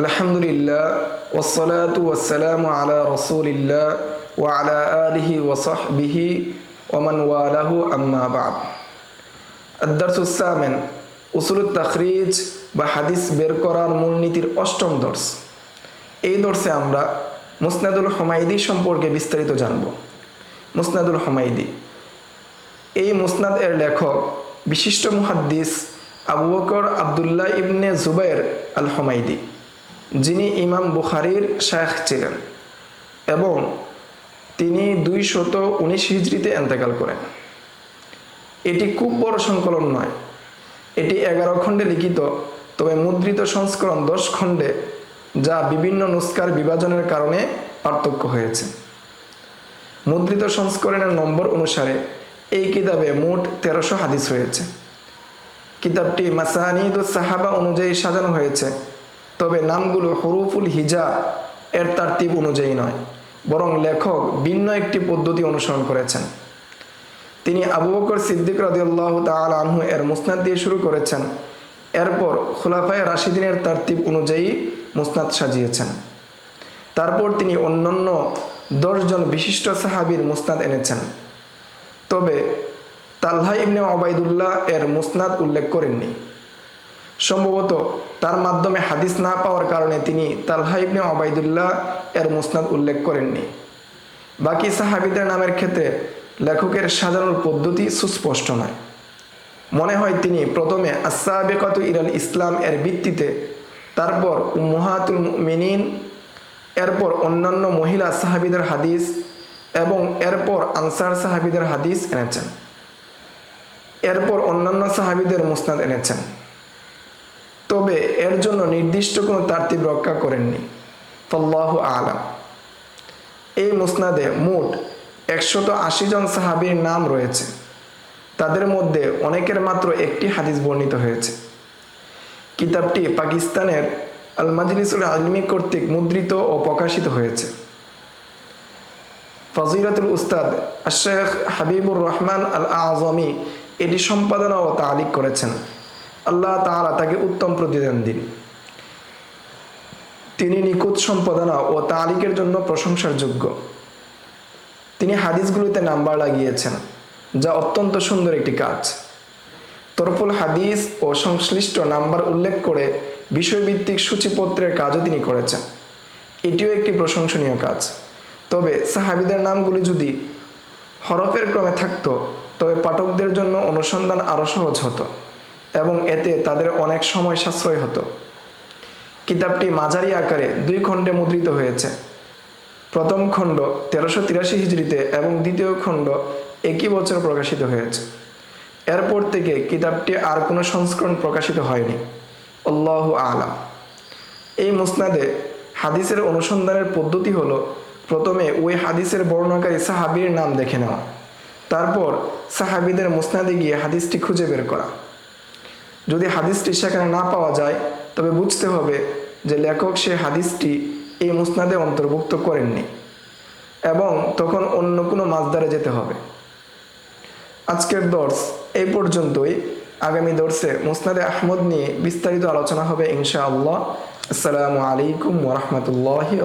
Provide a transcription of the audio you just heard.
আলহামদুলিল্লাহ ওসলাতু ওসালামু আলা রসুলিল্লাহ ওয়া আলা আলিহি ওসহবিহি ওমান ওয়ালাহু আম্মা বাদ। আদারসুসামেন উসুল তাখরিজ বা হাদিস বের করার মূলনীতির অষ্টম দর্শ। এই দর্শে আমরা মুসনাদুল হমাইদি সম্পর্কে বিস্তারিত জানব। মুসনাদুল হমাইদি এই মুসনাদ এর লেখক বিশিষ্ট মুহাদ্দিস আবু বকর আবদুল্লাহ ইবনে জুবাইর আল হমাইদি যিনি ইমাম বুখারির শায়েখ ছিলেন এবং তিনি দুই শত উনিশ হিজড়িতে এন্তেকাল করেন। এটি খুব বড় সংকলন নয়। এটি এগারো খণ্ডে লিখিত, তবে মুদ্রিত সংস্করণ দশ খণ্ডে, যা বিভিন্ন নুস্কার বিভাজনের কারণে পার্থক্য হয়েছে। মুদ্রিত সংস্করণের নম্বর অনুসারে, এই কিতাবে মোট তেরোশো হাদিস রয়েছে। কিতাবটি মাসানিদ সাহাবা অনুযায়ী সাজানো হয়েছে। তবে নামগুলো হরুফুল হিজা এর তারতিব অনুযায়ী নয়, বরং লেখক ভিন্ন একটি পদ্ধতি অনুসরণ করেছেন। তিনি আবু বকর সিদ্দিক রদিয়াল্লাহ তাল আনহু এর মুসনাদ দিয়ে শুরু করেছেন। এরপর খোলাফায় রাশিদিনের তারতিব অনুযায়ী মুসনাদ সাজিয়েছেন। তারপর তিনি অন্যান্য দশজন বিশিষ্ট সাহাবির মুসনাদ এনেছেন। তবে তাল্হা ইবনে ওবায়দুল্লাহ এর মুসনাদ উল্লেখ করেননি। সম্ভবত তার মাধ্যমে হাদিস না পাওয়ার কারণে তিনি তালহা ইবনে ওবায়দুল্লাহ এর মুসনাদ উল্লেখ করেননি। বাকি সাহাবিদের নামের ক্ষেত্রে লেখকের সাজানোর পদ্ধতি সুস্পষ্ট নয়। মনে হয় তিনি প্রথমে আসাবেকত ইরাল ইসলাম এর ভিত্তিতে, তারপর মুহাতুল মিনিন এরপর অন্যান্য মহিলা সাহাবিদের হাদিস এবং এরপর আনসার সাহাবিদের হাদিস এনেছেন। এরপর অন্যান্য সাহাবিদের মুসনাদ এনেছেন। তবে এর জন্য নির্দিষ্ট কোনো তারতিব রক্ষা করেননি। ফল্লাহ আলাম। এই মুসনাদে মোট একশত আশি জন সাহাবির নাম রয়েছে। তাদের মধ্যে অনেকের মাত্র একটি হাদিস বর্ণিত হয়েছে। কিতাবটি পাকিস্তানের আল মাজলিসুল আলমি কর্তৃক মুদ্রিত ও প্রকাশিত হয়েছে। ফজিরাতুল উস্তাদ শেখ হাবিবুর রহমান আল আজমি এটি সম্পাদনা ও তালিক করেছেন। আল্লাহ তাআলা তাকে উত্তম প্রতিদান দিন। তিনি নিখুঁত সম্পাদনা ও তালিকের জন্য প্রশংসার যোগ্য। তিনি হাদিসগুলোতে নাম্বার লাগিয়েছেন, যা অত্যন্ত সুন্দর একটি কাজ। তরফুল হাদিস ও সংশ্লিষ্ট নাম্বার উল্লেখ করে বিষয়ভিত্তিক সূচিপত্রের কাজও তিনি করেছেন। এটিও একটি প্রশংসনীয় কাজ। তবে সাহাবিদের নামগুলি যদি হরফের ক্রমে থাকতো, তবে পাঠকদের জন্য অনুসন্ধান আরও সহজ হতো। এবং এতে তাদের অনেক সময় সাশ্রয় হতো। কিতাবটি মাঝারি আকারে দুই খণ্ডে মুদ্রিত হয়েছে। প্রথম খণ্ড তেরোশো তিরাশি হিজড়িতে এবং দ্বিতীয় খণ্ড একই বছর প্রকাশিত হয়েছে। এরপর থেকে কিতাবটি আর কোনো সংস্করণ প্রকাশিত হয়নি। আল্লাহ আলাম। এই মুসনাদে হাদিসের অনুসন্ধানের পদ্ধতি হলো, প্রথমে ওই হাদিসের বর্ণনাকারী সাহাবির নাম দেখে নেওয়া। তারপর সাহাবিদের মুসনাদে গিয়ে হাদিসটি খুঁজে বের করা। যদি হাদিসটি সেখানে না পাওয়া যায়, তবে বুঝতে হবে যে লেখক সে হাদিসটি এই মুসনাদে অন্তর্ভুক্ত করেননি এবং তখন অন্য কোনো মাছদারে যেতে হবে। আজকের দর্শ এই পর্যন্তই। আগামী দর্শে মুসনাদে আহমদ নিয়ে বিস্তারিত আলোচনা হবে ইনশাআল্লাহ। আসসালামু আলাইকুম ওরহমতুল্লাহি